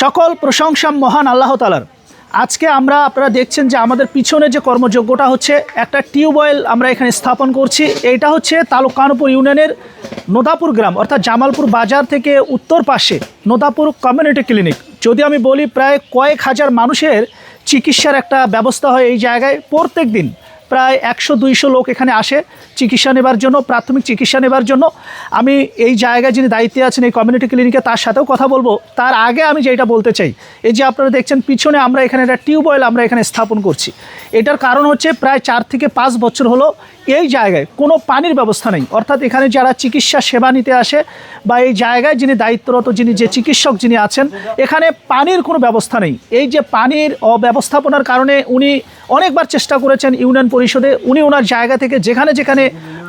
সকল প্রশংসা মহান আল্লাহ তালার আজকে আমরা আপনারা দেখছেন যে আমাদের পিছনে যে কর্মযোগ্যটা হচ্ছে, একটা টিউবওয়েল আমরা এখানে স্থাপন করছি। এইটা হচ্ছে তালুকানপুর ইউনিয়নের নোদাপুর গ্রাম, অর্থাৎ জামালপুর বাজার থেকে উত্তর পাশে নোদাপুর কমিউনিটি ক্লিনিক। যদি আমি বলি, প্রায় কয়েক হাজার মানুষের চিকিৎসার একটা ব্যবস্থা হয় এই জায়গায় প্রত্যেক দিন প্রায় একশো দুইশো লোক এখানে আসে চিকিৎসা নেবার জন্য, প্রাথমিক চিকিৎসা নেবার জন্য। আমি এই জায়গায় যিনি দায়িত্বে আছেন এই কমিউনিটি ক্লিনিকে তার সাথেও কথা বলব। তার আগে আমি যেটা বলতে চাই, এই যে আপনারা দেখছেন, পিছনে আমরা এখানে একটা টিউবওয়েল আমরা এখানে স্থাপন করছি। এটার কারণ হচ্ছে প্রায় চার থেকে পাঁচ বছর হলো এই জায়গায় কোনো পানির ব্যবস্থা নেই। অর্থাৎ এখানে যারা চিকিৎসা সেবা নিতে আসে বা এই জায়গায় যিনি দায়িত্বরত, যিনি যে চিকিৎসক যিনি আছেন, এখানে পানির কোনো ব্যবস্থা নেই। এই যে পানির অব্যবস্থাপনার কারণে উনি অনেকবার চেষ্টা করেছেন ইউনিয়ন পরিষদে, উনি ওনার জায়গা থেকে যেখানে যেখানে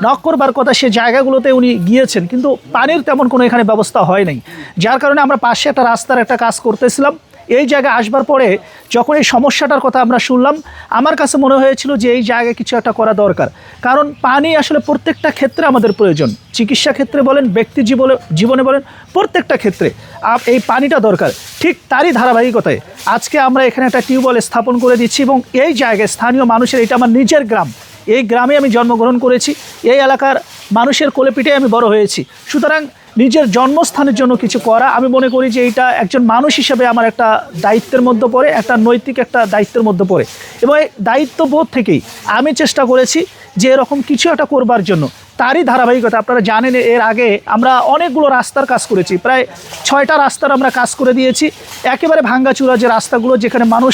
নক করবার কথা সে জায়গাগুলোতে উনি গিয়েছেন, কিন্তু পানির তেমন কোনো এখানে ব্যবস্থা হয় নাই। যার কারণে আমরা পাশে একটা রাস্তার একটা কাজ করতেছিলাম। এই জায়গায় আসবার পরে যখন এই সমস্যাটার কথা আমরা শুনলাম, আমার কাছে মনে হয়েছিল যে এই জায়গায় কিছু একটা করা দরকার। কারণ পানি আসলে প্রত্যেকটা ক্ষেত্রে আমাদের প্রয়োজন। চিকিৎসা ক্ষেত্রে বলেন, ব্যক্তি জীবনে জীবনে বলেন, প্রত্যেকটা ক্ষেত্রে এই পানিটা দরকার। ঠিক তারই ধারাবাহিকতায় আজকে আমরা এখানে একটা টিউবওয়েল স্থাপন করে দিচ্ছি এবং এই জায়গায় স্থানীয় মানুষের, এটা আমার নিজের গ্রাম। এই গ্রামে আমি জন্মগ্রহণ করেছি। এই এলাকার মানুষের কোলেপিঠে আমি বড় হয়েছি। সুতরাং নিজের জন্মস্থানের জন্য কিছু করা। আমি মনে করি যে এটা একজন মানুষ হিসেবে আমার একটা দায়িত্বের মধ্যে পড়ে, একটা নৈতিক একটা দায়িত্বের মধ্যে পড়ে। এবং এই দায়িত্ববোধ থেকেই আমি চেষ্টা করেছি যে এরকম কিছু একটা করবার জন্য। তারই ধারাবাহিকতা আপনারা জানেন, এর আগে আমরা অনেকগুলো রাস্তার কাজ করেছি। প্রায় ছয়টা রাস্তার আমরা কাজ করে দিয়েছি। একেবারে ভাঙ্গাচুরা যে রাস্তাগুলো যেখানে মানুষ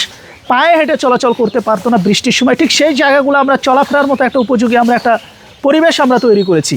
পায়ে হেঁটে চলাচল করতে পারতো না বৃষ্টির সময়, ঠিক সেই জায়গাগুলো আমরা চলাফেরার মতো একটা উপযোগী আমরা একটা পরিবেশ আমরা তৈরি করেছি।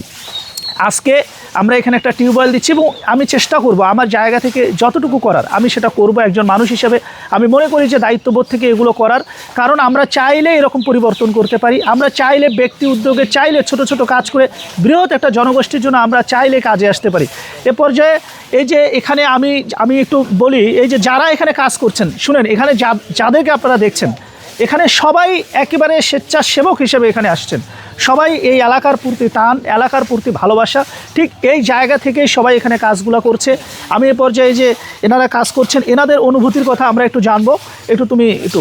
আজকে আমরা এখানে একটা টিউবওয়েল দিচ্ছি এবং আমি চেষ্টা করব আমার জায়গা থেকে যতটুকু করার, আমি সেটা করব একজন মানুষ হিসেবে। আমি মনে করি যে দায়িত্ববোধ থেকে এগুলো করার, কারণ আমরা চাইলে এরকম পরিবর্তন করতে পারি, আমরা চাইলে ব্যক্তি উদ্যোগে চাইলে ছোট ছোট কাজ করে বৃহৎ একটা জনগোষ্ঠীর জন্য আমরা চাইলে কাজে আসতে পারি। এ পর্যায়ে এই যে এখানে আমি আমি একটু বলি, এই যে যারা এখানে কাজ করছেন, শুনেন, এখানে যা- যাদেরকে আপনারা দেখছেন, এখানে সবাই একেবারে স্বেচ্ছাসেবক হিসেবে এখানে আসছেন। সবাই এই এলাকার প্রতি টান এলাকার প্রতি ভালোবাসা ঠিক এই জায়গা থেকেই সবাই এখানে কাজগুলো করছে। আমি এ পর্যায়ে যে এনারা কাজ করছেন এনাদের অনুভূতির কথা আমরা একটু জানব। একটু তুমি একটু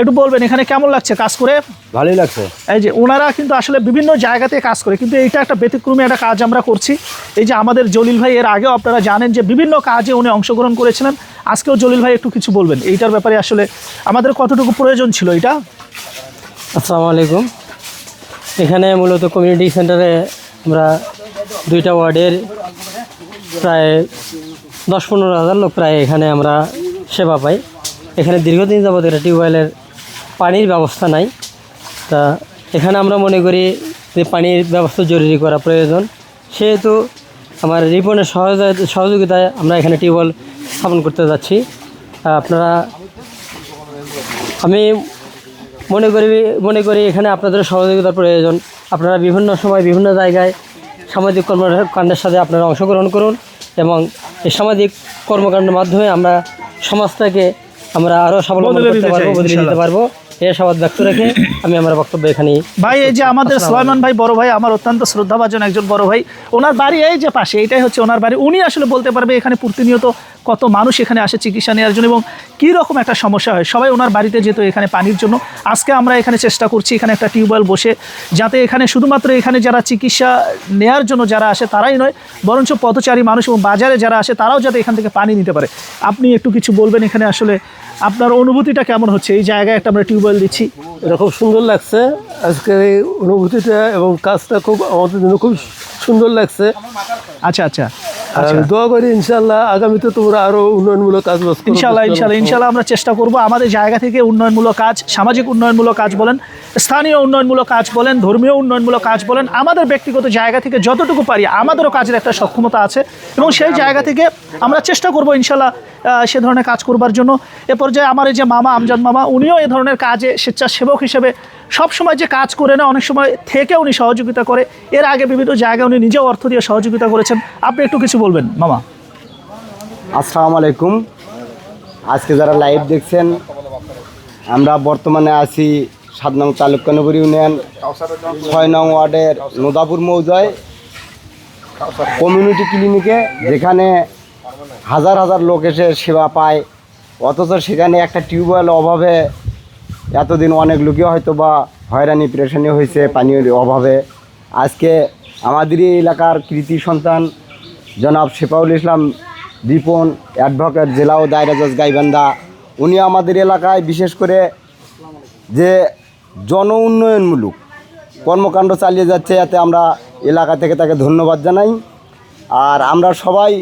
একটু বলবেন এখানে কেমন লাগছে কাজ করে? ভালোই লাগছে। এই যে ওনারা কিন্তু আসলে বিভিন্ন জায়গাতে কাজ করে কিন্তু এইটা একটা ব্যতিক্রমী একটা কাজ আমরা করছি। এই যে আমাদের জলিল ভাই এর আগেও আপনারা জানেন যে বিভিন্ন কাজে উনি অংশগ্রহণ করেছিলেন। আজকেও জলিল ভাই একটু কিছু বলবেন। এইটার ব্যাপারে আসলে আমাদের কতটুকু প্রয়োজন ছিল এটা? আসসালামু আলাইকুম। এখানে মূলত কমিউনিটি সেন্টারে আমরা দুইটা ওয়ার্ডের প্রায় দশ পনেরো হাজার লোক প্রায় এখানে আমরা সেবা পাই। এখানে দীর্ঘদিন যাবত এটা টিউবওয়েলের পানির ব্যবস্থা নাই। তা এখানে আমরা মনে করি যে পানির ব্যবস্থা জরুরি করা প্রয়োজন। সেহেতু আমার রিপনের সহযোগিতা সহযোগিতায় আমরা এখানে টিউবওয়েল স্থাপন করতে যাচ্ছি। আপনারা আমি মনে করি মনে করি এখানে আপনাদের সহযোগিতার প্রয়োজন। আপনারা বিভিন্ন সময় বিভিন্ন জায়গায় সামাজিক কর্মকাণ্ডের সাথে আপনারা অংশগ্রহণ করুন এবং এই সামাজিক কর্মকাণ্ডের মাধ্যমে আমরা সমাজটাকে আমরা আরও স্বাবলম্বী বদলে করতে পারব বদলে দিতে পারব। এই সবাদ ব্যক্ত রেখে আমি আমার বক্তব্য এখানেই ভাই এই যে আমাদের সুলাইমান ভাই বড় ভাই আমার অত্যন্ত শ্রদ্ধাভাজন একজন বড় ভাই। ওনার বাড়ি এই যে পাশে এইটাই হচ্ছে ওনার বাড়ি। উনি আসলে বলতে পারবে এখানে প্রতিনিয়ত কত মানুষ এখানে আসে চিকিৎসা নেওয়ার জন্য এবং কী রকম একটা সমস্যা হয়? সবাই ওনার বাড়িতে যেত এখানে পানির জন্য। আজকে আমরা এখানে চেষ্টা করছি এখানে একটা টিউবওয়েল বসে যাতে এখানে শুধুমাত্র এখানে যারা চিকিৎসা নেয়ার জন্য যারা আসে তারাই নয় বরঞ্চ পথচারী মানুষ এবং বাজারে যারা আসে তারাও যাতে এখান থেকে পানি নিতে পারে। আপনি একটু কিছু বলবেন এখানে আসলে আপনার অনুভূতিটা কেমন হচ্ছে? এই জায়গায় একটা আমরা টিউবওয়েল দিচ্ছি। এটা খুব সুন্দর লাগছে। আজকের এই অনুভূতিটা এবং কাজটা খুব আমাদের জন্য খুব সুন্দর লাগছে। আচ্ছা আচ্ছা। দোয়া করি ইনশাল্লাহ আগামীতে তোমরা আরও উন্নয়নমূলক কাজ ইনশাল্লাহ ইনশাল্লাহ ইনশাল্লাহ আমরা চেষ্টা করব আমাদের জায়গা থেকে উন্নয়নমূলক কাজ সামাজিক উন্নয়নমূলক কাজ বলেন স্থানীয় উন্নয়নমূলক কাজ বলেন ধর্মীয় উন্নয়নমূলক কাজ বলেন আমাদের ব্যক্তিগত জায়গা থেকে যতটুকু পারি আমাদেরও কাজের একটা সক্ষমতা আছে এবং সেই জায়গা থেকে আমরা চেষ্টা করব ইনশাল্লাহ সে ধরনের কাজ করবার জন্য। এ পর্যায়ে আমার এই যে মামা আমজাদ মামা উনিও এ ধরনের কাজে স্বেচ্ছাসেবক হিসেবে সব সময় যে কাজ করে না, অনেক সময় থেকে উনি সহযোগিতা করে। এর আগে বিভিন্ন জায়গায় উনি নিজেও অর্থ দিয়ে সহযোগিতা করেছেন। আপনি একটু কিছু বলবেন, মামা। আসসালামু আলাইকুম। আজকে যারা লাইভ দেখছেন, আমরা বর্তমানে আছি সাত নং তালুকানগর ইউনিয়ন, ছয় নং ওয়ার্ডের নোদাপুর মৌজায় কমিউনিটি ক্লিনিকে যেখানে হাজার হাজার লোক এসে সেবা পায়। অথচ সেখানে একটা টিউবওয়েল অভাবে এতদিন অনেক লোকে হয়তো বা হয়রানি, প্রেশানি হয়েছে পানীয় অভাবে। আজকে আমাদের এলাকার কৃতি সন্তান জনাব শেফাউল ইসলাম রিপন অ্যাডভোকেট জেলা ও দায়রা জজ গাইবান্ধা, উনি আমাদের এলাকায় বিশেষ করে যে জন উন্নয়নমূলক কর্মকাণ্ড চালিয়ে যাচ্ছে এতে আমরা এলাকা থেকে তাকে ধন্যবাদ জানাই। আর আমরা সবাই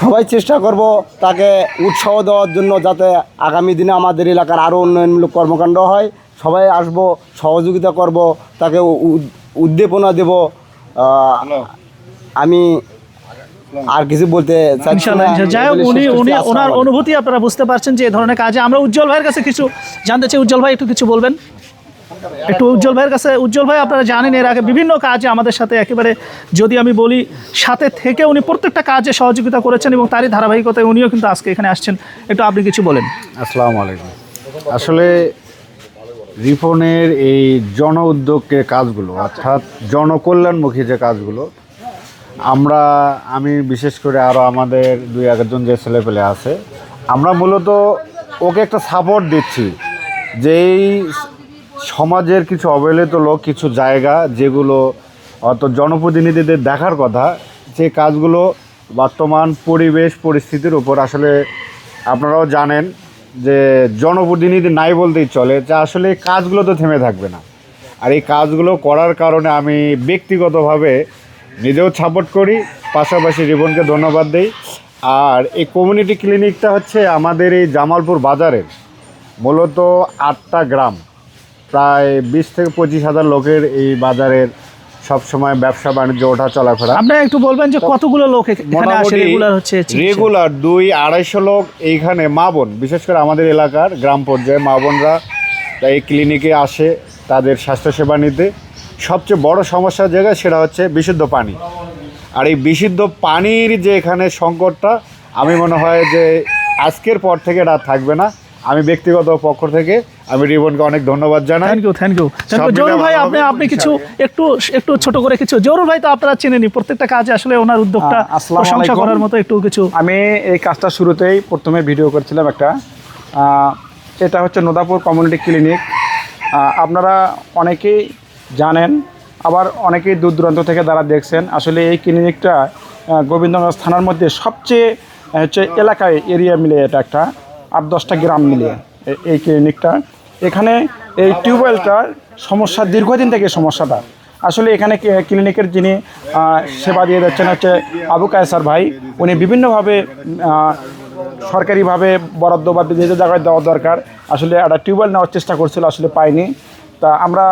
সবাই চেষ্টা করব তাকে উৎসাহ দেওয়ার জন্য যাতে আগামী দিনে আমাদের এলাকার আরও উন্নয়নমূলক কর্মকাণ্ড হয়। সবাই আসব সহযোগিতা করব তাকে উদ্দীপনা দেব। আমি আর কিছু বলতে। যাই হোক উনি উনি ওনার অনুভূতি আপনারা বুঝতে পারছেন যে এই ধরনের কাজে। আমরা উজ্জ্বল ভাইয়ের কাছে কিছু জানতে চাই। উজ্জ্বল ভাই একটু কিছু বলবেন? একটু উজ্জ্বল ভাইয়ের কাছে, উজ্জ্বল ভাই, আপনারা জানেন এর আগে বিভিন্ন কাজে আমাদের সাথে একেবারে, যদি আমি বলি, সাথে থেকে উনি প্রত্যেকটা কাজে সহযোগিতা করেছেন এবং তারই ধারাবাহিকতায় উনিও কিন্তু আজকে এখানে আসছেন। একটু আপনি কিছু বলেন। আসসালামু আলাইকুম। আসলে রিপনের এই জন উদ্যোগের কাজগুলো, অর্থাৎ জনকল্যাণমুখী যে কাজগুলো, আমরা, আমি বিশেষ করে আরও আমাদের দুই একজন যে ছেলেপেলে আছে, আমরা মূলত ওকে একটা সাপোর্ট দিচ্ছি যে এই সমাজের কিছু অবহেলিত লোক, কিছু জায়গা যেগুলো অত জনপ্রতিনিধিদের দেখার কথা, যে কাজগুলো বর্তমান পরিবেশ পরিস্থিতির উপর আসলে আপনারাও জানেন যে জনপ্রতিনিধি নাই বলতেই চলে, যে আসলে এই কাজগুলো তো থেমে থাকবে না। আর এই কাজগুলো করার কারণে আমি ব্যক্তিগতভাবে নিজেও সাপোর্ট করি, পাশাপাশি রিবনকে ধন্যবাদ দিই। আর এই কমিউনিটি ক্লিনিকটা হচ্ছে আমাদের এই জামালপুর বাজারের মূলত আটটা গ্রাম। প্রায় বিশ থেকে পঁচিশ হাজার লোকের এই বাজারের সবসময় ব্যবসা বাণিজ্য ওঠা চলাফেরা। আপনি একটু বলবেন যে কতগুলো লোক এখানে আসে রেগুলার হচ্ছে রেগুলার দুই আড়াইশো লোক এইখানে মা বোন বিশেষ করে আমাদের এলাকার গ্রাম পর্যায়ে মা বোনরা এই ক্লিনিকে আসে তাদের স্বাস্থ্যসেবা নিতে। সবচেয়ে বড় সমস্যার জায়গা সেটা হচ্ছে বিশুদ্ধ পানি। আর এই বিশুদ্ধ পানির যে এখানে সংকটটা আমি মনে হয় যে আজকের পর থেকে এটা থাকবে না। আমি ব্যক্তিগত পক্ষ থেকে আমি রিবনকে অনেক ধন্যবাদ জানাই। Thank you thank you thank you জরুর ভাই আপনি আপনি কিছু একটু একটু ছোট করে কিছু। জরুর ভাই তো আপনারা চেনেনি প্রত্যেকটা কাজে আসলে ওনার উদ্যোগটা প্রশংসা করার মতো একটু কিছু আমি এই কাজটা শুরুতেই প্রথমে ভিডিও করেছিলাম একটা। এটা হচ্ছে নোদাপুর কমিউনিটি ক্লিনিক। আপনারা অনেকেই জানেন আবার অনেকেই দূর দূরান্ত থেকে যারা দেখছেন আসলে এই ক্লিনিকটা গোবিন্দগঞ্জ থানার মধ্যে সবচেয়ে হচ্ছে এলাকায় এরিয়া মিলে এটা একটা। আট দশটা গ্রাম মিলিয়ে এই ক্লিনিকটা। এখানে এই টিউবওয়েলটার সমস্যা দীর্ঘদিন থেকে সমস্যাটা। আসলে এখানে ক্লিনিকের যিনি সেবা দিয়ে যাচ্ছেন হচ্ছে আবু কায়সার ভাই। উনি বিভিন্নভাবে সরকারিভাবে বরাদ্দ বা যে জায়গায় দেওয়া দরকার, আসলে একটা টিউবওয়েল নেওয়ার চেষ্টা করছিল, আসলে পাইনি তা আমরা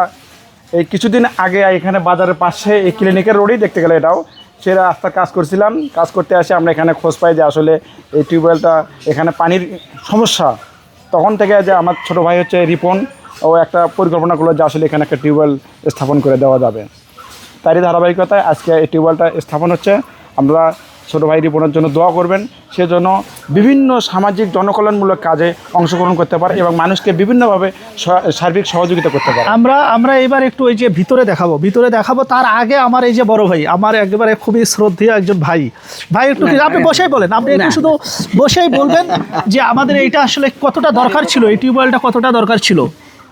এই কিছুদিন আগে এখানে বাজারের পাশে এই ক্লিনিকের রোডেই দেখতে গেলে এটাও। সে রাস্তা কাজ করছিলাম। কাজ করতে আসে আমরা এখানে খোঁজ পাই যে আসলে এই টিউবওয়েলটা এখানে পানির সমস্যা। তখন থেকে যে আমার ছোট ভাই হচ্ছে রিপন, ও একটা পরিকল্পনা করল যে আসলে এখানে একটা টিউবওয়েল স্থাপন করে দেওয়া যাবে। তারই ধারাবাহিকতায় আজকে এই টিউবওয়েলটা স্থাপন হচ্ছে। আমরা ছোটো ভাই রিপনের জন্য দোয়া করবেন। সেজন্য বিভিন্ন সামাজিক জনকল্যাণমূলক কাজে অংশগ্রহণ করতে পারে এবং মানুষকে বিভিন্নভাবে সার্বিক সহযোগিতা করতে পারে। আমরা আমরা এবার একটু ওই যে ভিতরে দেখাবো। ভিতরে দেখাবো তার আগে আমার এই যে বড় ভাই আমার একেবারে খুবই শ্রদ্ধেয় একজন ভাই। ভাই একটু আপনি বসেই বলেন আপনি একটু শুধু বসেই বলবেন যে আমাদের এইটা আসলে কতটা দরকার ছিল এই টিউবওয়েলটা কতটা দরকার ছিল?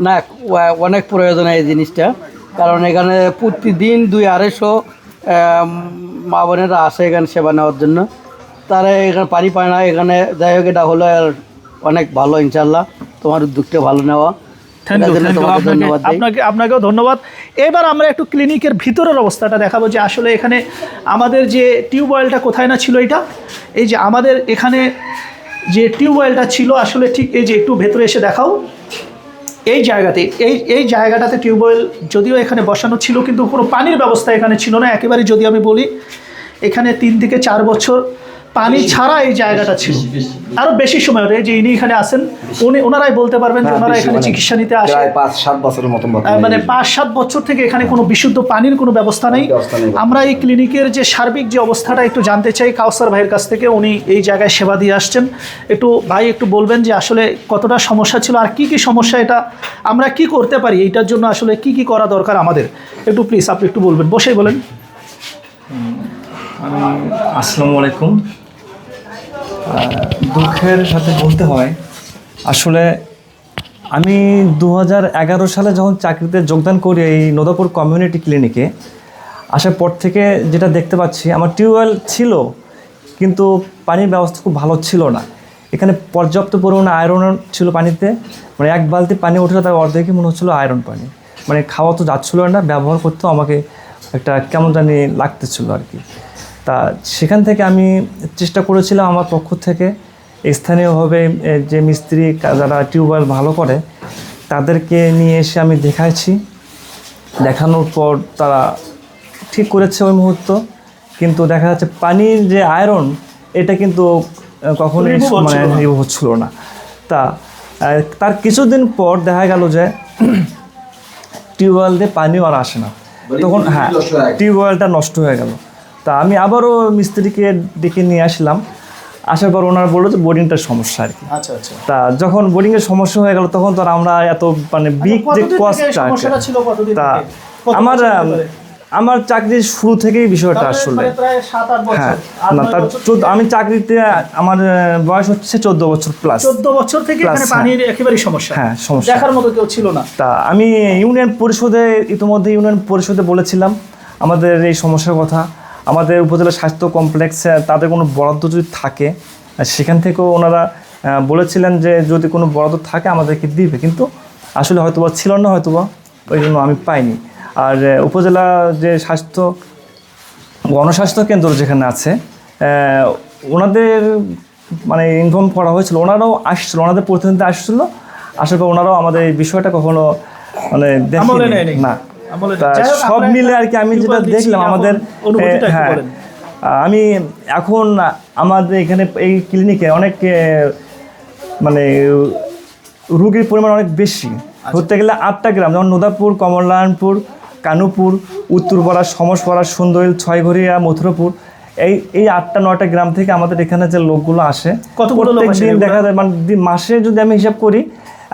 না অনেক প্রয়োজন এই জিনিসটা। কারণ এখানে প্রতিদিন দুই আড়াইশো মা বোনেরা আসে এখানে সেবা নেওয়ার জন্য। তারা এখানে পানি পায় না এখানে যাই হোক এটা হলো আর অনেক ভালো ইনশাল্লাহ তোমার উদ্যোগটা ভালো নেওয়া। আপনাকে আপনাকেও ধন্যবাদ। এবার আমরা একটু ক্লিনিকের ভিতরের অবস্থাটা দেখাবো যে আসলে এখানে আমাদের যে টিউবওয়েলটা কোথায় না ছিল এটা? এই যে আমাদের এখানে যে টিউবওয়েলটা ছিল আসলে ঠিক এই যে একটু ভেতরে এসে দেখাও। এই জায়গাতে এই এই জায়গাটাতে টিউবওয়েল যদিও এখানে বসানো ছিল কিন্তু কোনো পানির ব্যবস্থা এখানে ছিল না। একেবারে যদি আমি বলি এখানে তিন থেকে চার বছর পানি ছাড়া এই জায়গাটা ছিল। আরও বেশি সময় এই যে ইনি এখানে আসেন উনি ওনারাই বলতে পারবেন যে ওনারা এখানে চিকিৎসা নিতে আসে। পাঁচ সাত বছরের মতো মানে পাঁচ সাত বছর থেকে এখানে কোনো বিশুদ্ধ পানির কোনো ব্যবস্থা নেই। ব্যবস্থা নেই। আমরা এই ক্লিনিকের যে সার্বিক যে অবস্থাটা একটু জানতে চাই কাউসার ভাইয়ের কাছ থেকে। উনি এই জায়গায় সেবা দিয়ে আসছেন। একটু ভাই একটু বলবেন যে আসলে কতটা সমস্যা ছিল আর কি কি সমস্যা এটা আমরা কি করতে পারি? এইটার জন্য আসলে কি কি করা দরকার আমাদের? একটু প্লিজ আপনি একটু বলবেন। বসেই বলেন। আসসালামু আলাইকুম। দুঃখের সাথে বলতে হয়, আসলে আমি দু সালে যখন চাকরিতে যোগদান করি এই নদাপুর কমিউনিটি ক্লিনিকে, আসার পর থেকে যেটা দেখতে পাচ্ছি, আমার টিউবওয়েল ছিল, কিন্তু পানির ব্যবস্থা খুব ভালো ছিল না। এখানে পর্যাপ্ত পরিমাণে আয়রন ছিল পানিতে মানে এক বালতি পানি উঠলে তার অর্ধেকই মনে হচ্ছিল আয়রন পানি। মানে খাওয়া তো যাচ্ছিল না, ব্যবহার করতেও আমাকে একটা কেমন জানি লাগতেছিল আর কি। তা সেখান থেকে আমি চেষ্টা করেছিলাম আমার পক্ষ থেকে। স্থানীয়ভাবে যে মিস্ত্রি যারা টিউবওয়েল ভালো করে তাদেরকে নিয়ে এসে আমি দেখাইছি। দেখানোর পর তারা ঠিক করেছে ওই মুহূর্ত। কিন্তু দেখা যাচ্ছে পানির যে আয়রন এটা কিন্তু কখনোই মানে হচ্ছিল না। remove হচ্ছিল না। তা তার কিছুদিন পর দেখা গেল যে টিউবওয়েল দিয়ে পানিও আর আসে না। তখন হ্যাঁ টিউবওয়েলটা নষ্ট হয়ে গেল। তা আমি আবারও মিস্ত্রিকে ডেকে নিয়ে আসলাম। আসার পর ওনারা বলল যে বোর্ডিংটার সমস্যা আর কি। আচ্ছা আচ্ছা। তা যখন বোর্ডিংয়ের সমস্যা হয়ে গেল তখন তো আর আমরা এত মানে বিগ যে কতদিন কস্টটা তা আমার? আমার চাকরির শুরু থেকেই বিষয়টা আসলে। মানে হ্যাঁ না তার চোদ্দ- আমি চাকরিতে আমার বয়স হচ্ছে চোদ্দ বছর প্লাস চোদ্দ বছর থেকে হ্যাঁ। পানির একেবারেই সমস্যা। হ্যাঁ, সমস্যা। দেখার মতো কেউ ছিল না। তা আমি ইউনিয়ন পরিষদে ইতিমধ্যে ইউনিয়ন পরিষদে বলেছিলাম আমাদের এই সমস্যার কথা। আমাদের উপজেলা স্বাস্থ্য কমপ্লেক্সে তাদের কোনো বরাদ্দ যদি থাকে সেখান থেকেও ওনারা বলেছিলেন যে যদি কোনো বরাদ্দ থাকে আমাদেরকে দিবে। কিন্তু আসলে হয়তোবা ছিল না হয়তোবা ওই জন্য আমি পাইনি। আর উপজেলা যে স্বাস্থ্য গণস্বাস্থ্য কেন্দ্র যেখানে আছে ওনাদের মানে ইনফর্ম করা হয়েছিল ওনারাও আসছিল ওনাদের প্রতিনিধি আসছিল আসার পর ওনারাও আমাদের এই বিষয়টা কখনো মানে না। সব মিলে আর কি আমি যেটা দেখলাম আমাদের হ্যাঁ আমি এখন আমাদের এখানে এই ক্লিনিকে অনেক মানে রুগীর পরিমাণ অনেক বেশি। ধরতে গেলে আটটা গ্রাম যেমন নোদাপুর কমলায়নপুর কানুপুর উত্তরপাড়া সমসপাড়া সুন্দরীল ছয়ঘরিয়া মথুরাপুর এই এই আটটা নয়টা গ্রাম থেকে আমাদের এখানে যে লোকগুলো আসে লোক আসে প্রত্যেকদিন এগুলো? দেখা যায় মানে মাসে যদি আমি হিসাব করি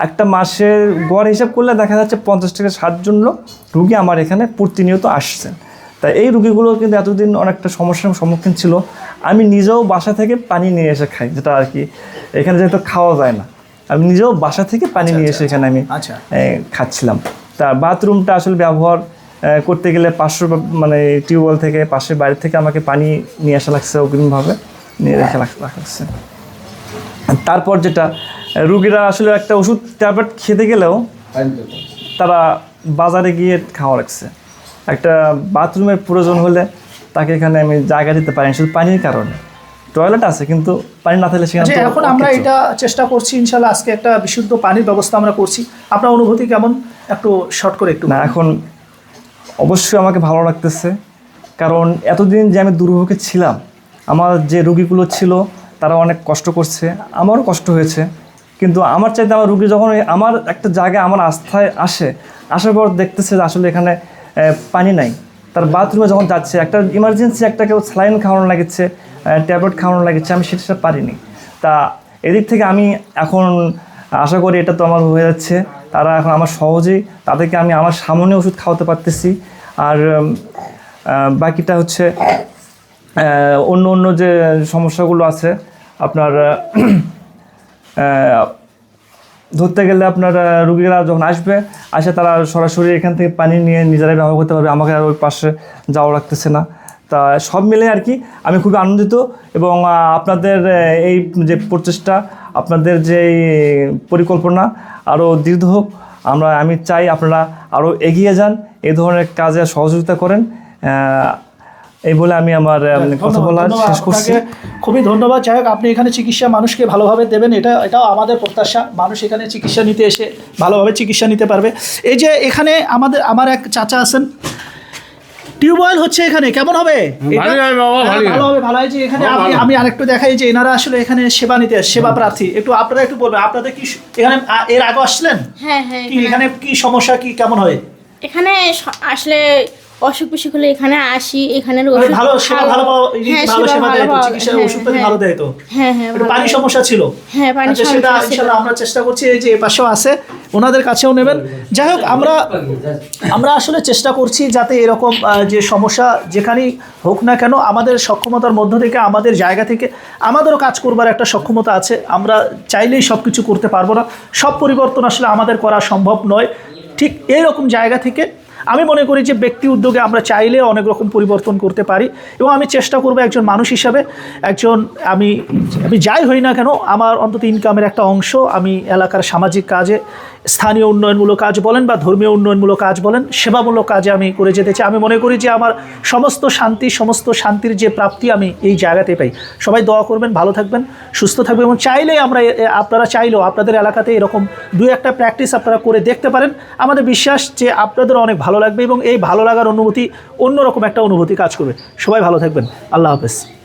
একটা মাসের গড় হিসাব করলে দেখা যাচ্ছে পঞ্চাশ থেকে ষাটজন লোক রুগী আমার এখানে প্রতিনিয়ত আসছেন। তাই এই রুগীগুলো কিন্তু এতদিন অনেকটা সমস্যার সম্মুখীন ছিল। আমি নিজেও বাসা থেকে পানি নিয়ে এসে খাই যেটা আর কি এখানে যেহেতু খাওয়া যায় না। আমি নিজেও বাসা থেকে পানি নিয়ে এসে এখানে আমি আচ্ছা। খাচ্ছিলাম। তা বাথরুমটা আসলে ব্যবহার করতে গেলে পাঁচশো মানে টিউবওয়েল থেকে পাশের বাইরে থেকে আমাকে পানি নিয়ে আসা লাগছে অগ্রিমভাবে নিয়ে রেখে রাখা লাগছে। তারপর যেটা রুগীরা আসলে একটা ওষুধ ট্যাবলেট খেতে গেলেও তারা বাজারে গিয়ে খাওয়া লাগছে একটা বাথরুমের প্রয়োজন হলে তাকে এখানে আমি জায়গা দিতে পারি শুধু পানির কারণে। টয়লেট আছে কিন্তু পানি না থাকলে সেখানে আচ্ছা এখন আমরা এটা চেষ্টা করছি ইনশাল্লাহ আজকে একটা বিশুদ্ধ পানির ব্যবস্থা আমরা করছি। আপনার অনুভূতি কেমন? একটু শর্ট করে একটু না এখন অবশ্যই আমাকে ভালো লাগতেছে কারণ এতদিন যে আমি দুর্ভোগে ছিলাম আমার যে রুগীগুলো ছিল তারা অনেক কষ্ট করছে আমারও কষ্ট হয়েছে। কিন্তু আমার চাইতে আমার রুগী যখন আমার একটা জায়গায় আমার আস্থায় আসে, আসার পর দেখতেছে যে আসলে এখানে পানি নাই। তার বাথরুমে যখন যাচ্ছে, একটা ইমার্জেন্সি একটা কেউ স্যালাইন খাওয়ানো লাগছে ট্যাবলেট খাওয়ানো লাগছে, আমি সেটা পারিনি। তা এদিক থেকে আমি এখন আশা করি এটা তো আমার হয়ে যাচ্ছে। তারা এখন আমার সহজেই তাদেরকে আমি আমার সামনে ওষুধ খাওয়াতে পারতেছি। আর বাকিটা হচ্ছে অন্য অন্য যে সমস্যাগুলো আছে, আপনার ধরতে গেলে আপনার রুগীরা যখন আসবে, আসে তারা সরাসরি এখান থেকে পানি নিয়ে নিজেরাই ব্যবহার করতে পারবে। আমাকে আর ওই পাশে যাওয়া রাখতেছে না। তা সব মিলে আর কি, আমি খুবই আনন্দিত এবং আপনাদের এই যে প্রচেষ্টা, আপনাদের যে পরিকল্পনা আরও দীর্ঘ হোক, আমরা, আমি চাই আপনারা আরও এগিয়ে যান এই ধরনের কাজে সহযোগিতা করেন। এই বলে আমি আমার কথা ধন্যবাদ, বলা শেষ করছি। খুবই ধন্যবাদ। যাই হোক আপনি এখানে চিকিৎসা মানুষকে ভালোভাবে দেবেন এটা এটাও আমাদের প্রত্যাশা। মানুষ এখানে চিকিৎসা নিতে এসে ভালোভাবে চিকিৎসা নিতে পারবে। এই যে এখানে আমাদের আমার এক চাচা আছেন। টিউবওয়েল হচ্ছে এখানে কেমন হবে? হ্যাঁ, ভালো হবে ভালো হয়েছে এখানে আপনি আমি আরেকটু দেখাই যে এনারা আসলে এখানে সেবা নিতে আসে, সেবা প্রার্থী। একটু আপনারা একটু বলবেন আপনাদের কি এখানে এর আগে আসছিলেন হ্যাঁ হ্যাঁ কি এখানে কি সমস্যা কি কেমন হয়? এখানে আসলে অসুখ বিসুখ হলে এখানে আসি এখানের মানে ভালো সেবা ভালো পাওয়া- এই হ্যাঁ, ভালো সেবা দেয় তো, চিকিৎসার হ্যাঁ, হ্যাঁ। ভালো দেয় তো। হ্যাঁ হ্যাঁ পানি সমস্যা ছিল। হ্যাঁ, পানির আচ্ছা, সেটা সমস্যা ছিল। আমরা চেষ্টা করছি এই যে পাশেও আছে ওনাদের কাছেও নেবেন। যাই হোক আমরা আমরা আসলে চেষ্টা করছি যাতে এরকম যে সমস্যা যেখানেই হোক না কেন আমাদের সক্ষমতার মধ্য থেকে আমাদের জায়গা থেকে আমাদেরও কাজ করবার একটা সক্ষমতা আছে। আমরা চাইলেই সব কিছু করতে পারব না। সব পরিবর্তন আসলে আমাদের করা সম্ভব নয়। ঠিক এইরকম জায়গা থেকে আমি মনে করি যে ব্যক্তি উদ্যোগে আমরা চাইলে অনেক রকম পরিবর্তন করতে পারি এবং আমি চেষ্টা করব একজন মানুষ হিসাবে, একজন আমি আমি যাই হই না কেন, আমার অন্তত ইনকামের একটা অংশ আমি এলাকার সামাজিক কাজে, স্থানীয় উন্নয়নমূলক কাজ বলেন বা ধর্মীয় উন্নয়নমূলক কাজ বলেন, সেবামূলক কাজে আমি করে যেতে চাই। আমি মনে করি যে আমার সমস্ত শান্তি, সমস্ত শান্তির যে প্রাপ্তি আমি এই জায়গাতে পাই। সবাই দোয়া করবেন, ভালো থাকবেন, সুস্থ থাকবেন এবং চাইলেই আমরা আপনারা চাইলেও আপনাদের এলাকাতে এরকম দু একটা প্র্যাকটিস আপনারা করে দেখতে পারেন। আমাদের বিশ্বাস যে আপনাদের অনেক ভালো লাগবে এবং এই ভালো লাগার অনুভূতি অন্যরকম একটা অনুভূতি কাজ করবে। সবাই ভালো থাকবেন। আল্লাহ হাফেজ।